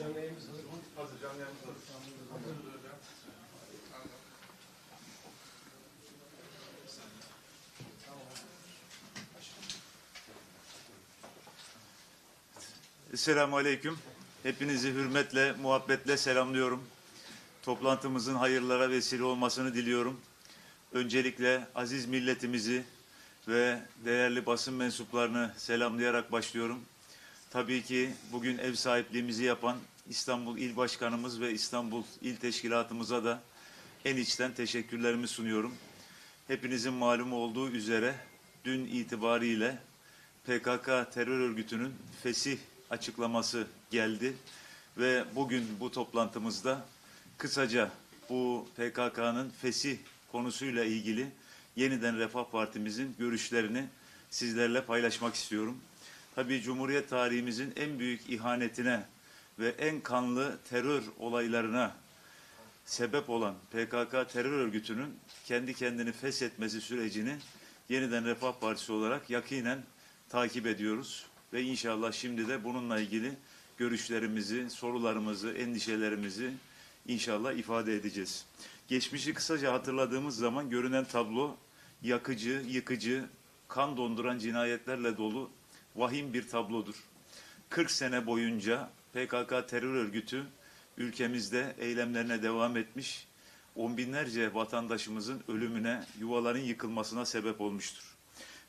Canlı. Esselamu Aleyküm. Hepinizi hürmetle, muhabbetle selamlıyorum. Toplantımızın hayırlara vesile olmasını diliyorum. Öncelikle aziz milletimizi ve değerli basın mensuplarını selamlayarak başlıyorum. Tabii ki bugün ev sahipliğimizi yapan İstanbul İl Başkanımız ve İstanbul İl Teşkilatımıza da en içten teşekkürlerimi sunuyorum. Hepinizin malumu olduğu üzere dün itibariyle PKK terör örgütünün fesih açıklaması geldi ve bugün bu toplantımızda kısaca bu PKK'nın fesih konusuyla ilgili yeniden Refah Partimizin görüşlerini sizlerle paylaşmak istiyorum. Tabii Cumhuriyet tarihimizin en büyük ihanetine ve en kanlı terör olaylarına sebep olan PKK terör örgütünün kendi kendini feshetmesi sürecini yeniden Refah Partisi olarak yakinen takip ediyoruz. Ve inşallah şimdi de bununla ilgili görüşlerimizi, sorularımızı, endişelerimizi inşallah ifade edeceğiz. Geçmişi kısaca hatırladığımız zaman görünen tablo yakıcı, yıkıcı, kan donduran cinayetlerle dolu vahim bir tablodur. 40 sene boyunca PKK terör örgütü ülkemizde eylemlerine devam etmiş, on binlerce vatandaşımızın ölümüne, yuvaların yıkılmasına sebep olmuştur.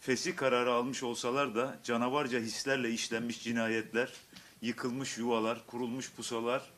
Fesih kararı almış olsalar da canavarca hislerle işlenmiş cinayetler, yıkılmış yuvalar, kurulmuş pusalar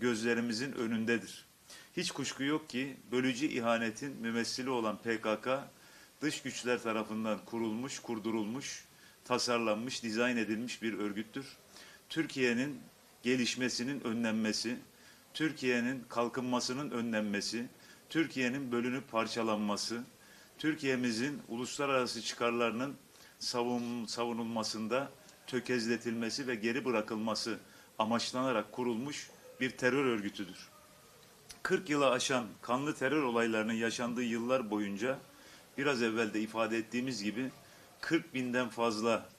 gözlerimizin önündedir. Hiç kuşku yok ki bölücü ihanetin mümessili olan PKK dış güçler tarafından kurulmuş, kurdurulmuş, tasarlanmış, dizayn edilmiş bir örgüttür. Türkiye'nin gelişmesinin önlenmesi, Türkiye'nin kalkınmasının önlenmesi, Türkiye'nin bölünüp parçalanması, Türkiye'mizin uluslararası çıkarlarının savun, savunulmasında tökezletilmesi ve geri bırakılması amaçlanarak kurulmuş bir terör örgütüdür. 40 yılı aşan kanlı terör olaylarının yaşandığı yıllar boyunca biraz evvel de ifade ettiğimiz gibi 40 binden fazla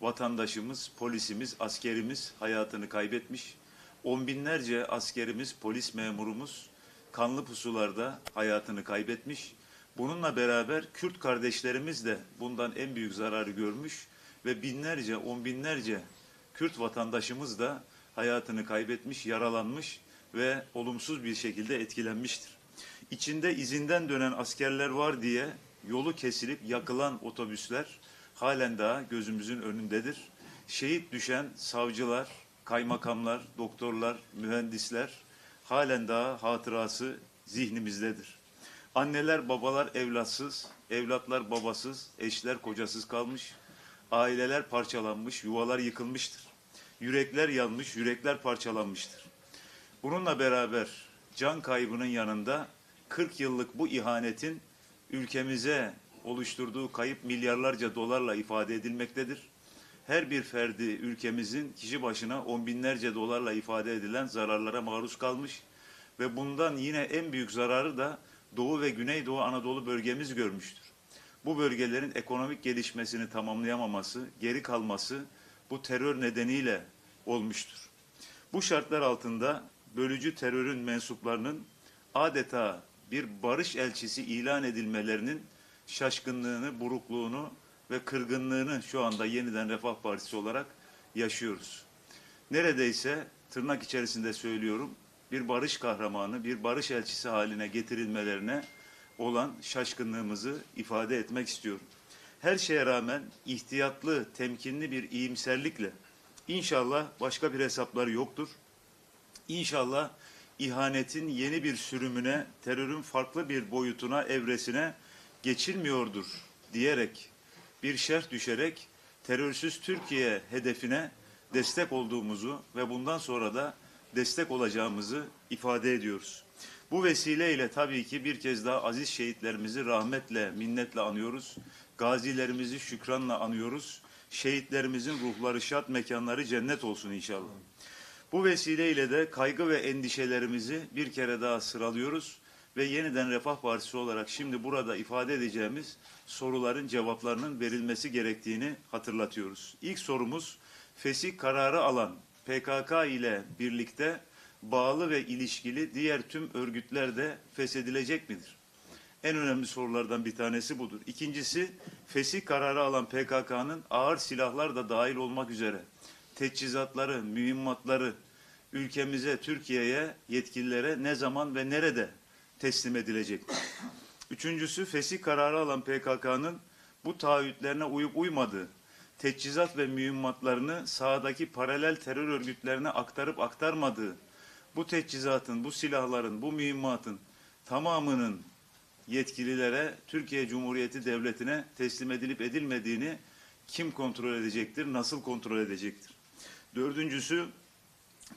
vatandaşımız, polisimiz, askerimiz hayatını kaybetmiş. On binlerce askerimiz, polis memurumuz kanlı pusularda hayatını kaybetmiş. Bununla beraber Kürt kardeşlerimiz de bundan en büyük zararı görmüş ve binlerce, on binlerce Kürt vatandaşımız da hayatını kaybetmiş, yaralanmış ve olumsuz bir şekilde etkilenmiştir. İçinde izinden dönen askerler var diye yolu kesilip yakılan otobüsler halen daha gözümüzün önündedir. Şehit düşen savcılar, kaymakamlar, doktorlar, mühendisler halen daha hatırası zihnimizdedir. Anneler, babalar evlatsız, evlatlar babasız, eşler kocasız kalmış, aileler parçalanmış, yuvalar yıkılmıştır. Yürekler yanmış, yürekler parçalanmıştır. Bununla beraber can kaybının yanında 40 yıllık bu ihanetin ülkemize oluşturduğu kayıp milyarlarca dolarla ifade edilmektedir. Her bir ferdi ülkemizin kişi başına on binlerce dolarla ifade edilen zararlara maruz kalmış ve bundan yine en büyük zararı da Doğu ve Güneydoğu Anadolu bölgemiz görmüştür. Bu bölgelerin ekonomik gelişmesini tamamlayamaması, geri kalması bu terör nedeniyle olmuştur. Bu şartlar altında bölücü terörün mensuplarının adeta bir barış elçisi ilan edilmelerinin şaşkınlığını, burukluğunu ve kırgınlığını şu anda yeniden Refah Partisi olarak yaşıyoruz. Neredeyse tırnak içerisinde söylüyorum bir barış kahramanı, bir barış elçisi haline getirilmelerine olan şaşkınlığımızı ifade etmek istiyorum. Her şeye rağmen ihtiyatlı, temkinli bir iyimserlikle inşallah başka bir hesapları yoktur. İnşallah ihanetin yeni bir sürümüne, terörün farklı bir boyutuna, evresine geçilmiyordur diyerek bir şerh düşerek terörsüz Türkiye hedefine destek olduğumuzu ve bundan sonra da destek olacağımızı ifade ediyoruz. Bu vesileyle tabii ki bir kez daha aziz şehitlerimizi rahmetle, minnetle anıyoruz. Gazilerimizi şükranla anıyoruz. Şehitlerimizin ruhları şad, mekanları cennet olsun inşallah. Bu vesileyle de kaygı ve endişelerimizi bir kere daha sıralıyoruz ve yeniden Refah Partisi olarak şimdi burada ifade edeceğimiz soruların cevaplarının verilmesi gerektiğini hatırlatıyoruz. İlk sorumuz fesih kararı alan PKK ile birlikte bağlı ve ilişkili diğer tüm örgütler de feshedilecek midir? En önemli sorulardan bir tanesi budur. İkincisi, fesih kararı alan PKK'nın ağır silahlar da dahil olmak üzere teçhizatları, mühimmatları ülkemize, Türkiye'ye, yetkililere ne zaman ve nerede teslim edilecektir? Üçüncüsü, fesih kararı alan PKK'nın bu taahhütlerine uyup uymadığı, teçhizat ve mühimmatlarını sahadaki paralel terör örgütlerine aktarıp aktarmadığı, bu teçhizatın, bu silahların, bu mühimmatın tamamının yetkililere, Türkiye Cumhuriyeti Devleti'ne teslim edilip edilmediğini kim kontrol edecektir, nasıl kontrol edecektir? Dördüncüsü,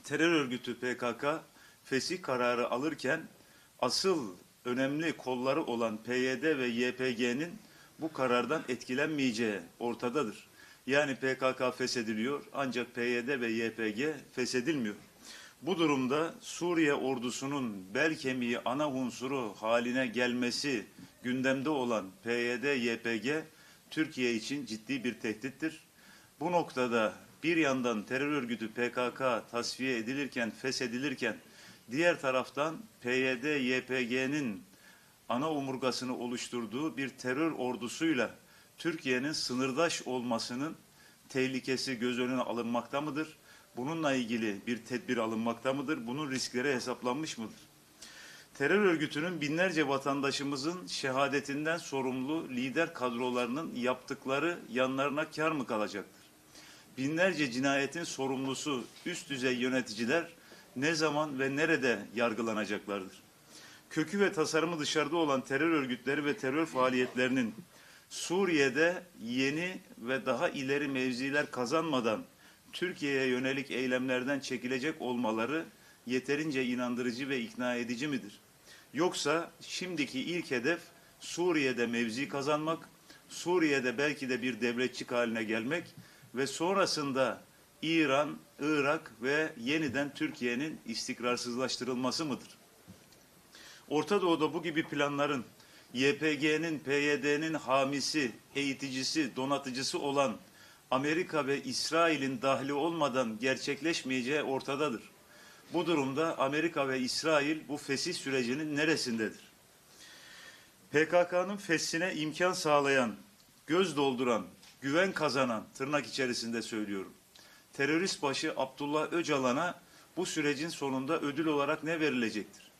terör örgütü PKK fesih kararı alırken asıl önemli kolları olan PYD ve YPG'nin bu karardan etkilenmeyeceği ortadadır. Yani PKK feshediliyor ancak PYD ve YPG feshedilmiyor. Bu durumda Suriye ordusunun bel kemiği ana unsuru haline gelmesi gündemde olan PYD, YPG Türkiye için ciddi bir tehdittir. Bu noktada bir yandan terör örgütü PKK tasfiye edilirken, feshedilirken diğer taraftan PYD, YPG'nin ana omurgasını oluşturduğu bir terör ordusuyla Türkiye'nin sınırdaş olmasının tehlikesi göz önüne alınmakta mıdır? Bununla ilgili bir tedbir alınmakta mıdır? Bunun riskleri hesaplanmış mıdır? Terör örgütünün binlerce vatandaşımızın şehadetinden sorumlu lider kadrolarının yaptıkları yanlarına kar mı kalacaktır? Binlerce cinayetin sorumlusu üst düzey yöneticiler ne zaman ve nerede yargılanacaklardır? Kökü ve tasarımı dışarıda olan terör örgütleri ve terör faaliyetlerinin Suriye'de yeni ve daha ileri mevziler kazanmadan Türkiye'ye yönelik eylemlerden çekilecek olmaları yeterince inandırıcı ve ikna edici midir? Yoksa şimdiki ilk hedef Suriye'de mevzi kazanmak, Suriye'de belki de bir devletçik haline gelmek ve sonrasında İran, Irak ve yeniden Türkiye'nin istikrarsızlaştırılması mıdır? Orta Doğu'da bu gibi planların YPG'nin, PYD'nin hamisi, eğiticisi, donatıcısı olan Amerika ve İsrail'in dahli olmadan gerçekleşmeyeceği ortadadır. Bu durumda Amerika ve İsrail bu fesih sürecinin neresindedir? PKK'nın feshine imkan sağlayan, göz dolduran, güven kazanan, tırnak içerisinde söylüyorum, terörist başı Abdullah Öcalan'a bu sürecin sonunda ödül olarak ne verilecektir?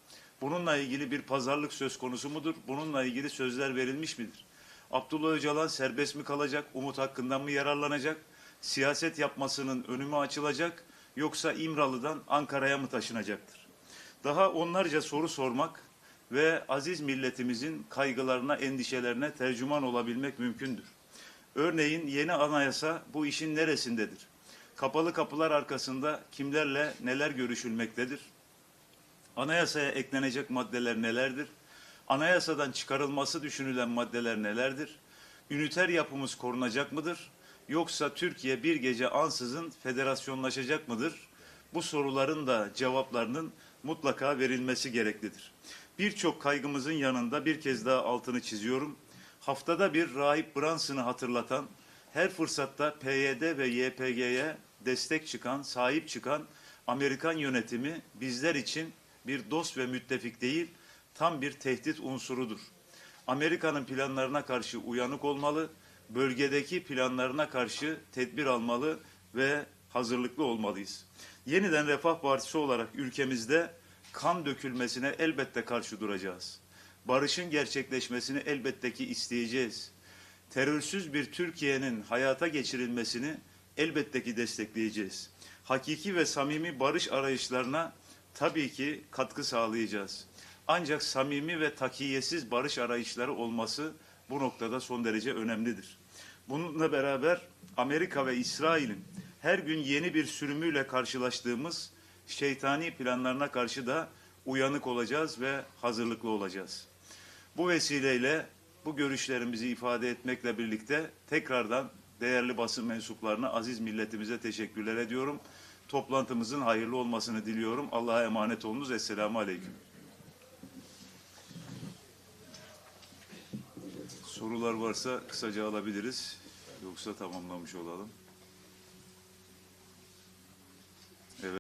Bununla ilgili bir pazarlık söz konusu mudur? Bununla ilgili sözler verilmiş midir? Abdullah Öcalan serbest mi kalacak? Umut hakkından mı yararlanacak? Siyaset yapmasının önü mü açılacak? Yoksa İmralı'dan Ankara'ya mı taşınacaktır? Daha onlarca soru sormak ve aziz milletimizin kaygılarına, endişelerine tercüman olabilmek mümkündür. Örneğin yeni anayasa bu işin neresindedir? Kapalı kapılar arkasında kimlerle neler görüşülmektedir? Anayasaya eklenecek maddeler nelerdir? Anayasadan çıkarılması düşünülen maddeler nelerdir? Üniter yapımız korunacak mıdır? Yoksa Türkiye bir gece ansızın federasyonlaşacak mıdır? Bu soruların da cevaplarının mutlaka verilmesi gereklidir. Birçok kaygımızın yanında bir kez daha altını çiziyorum. Haftada bir Rahip Branson'ı hatırlatan, her fırsatta PYD ve YPG'ye destek çıkan, sahip çıkan Amerikan yönetimi bizler için bir dost ve müttefik değil, tam bir tehdit unsurudur. Amerika'nın planlarına karşı uyanık olmalı, bölgedeki planlarına karşı tedbir almalı ve hazırlıklı olmalıyız. Yeniden Refah Partisi olarak ülkemizde kan dökülmesine elbette karşı duracağız. Barışın gerçekleşmesini elbette ki isteyeceğiz. Terörsüz bir Türkiye'nin hayata geçirilmesini elbette ki destekleyeceğiz. Hakiki ve samimi barış arayışlarına tabii ki katkı sağlayacağız. Ancak samimi ve takiyesiz barış arayışları olması bu noktada son derece önemlidir. Bununla beraber Amerika ve İsrail'in her gün yeni bir sürümüyle karşılaştığımız şeytani planlarına karşı da uyanık olacağız ve hazırlıklı olacağız. Bu vesileyle bu görüşlerimizi ifade etmekle birlikte tekrardan değerli basın mensuplarına, aziz milletimize teşekkürler ediyorum. Toplantımızın hayırlı olmasını diliyorum. Allah'a emanet olunuz. Esselamu Aleyküm. Sorular varsa kısaca alabiliriz. Yoksa tamamlamış olalım.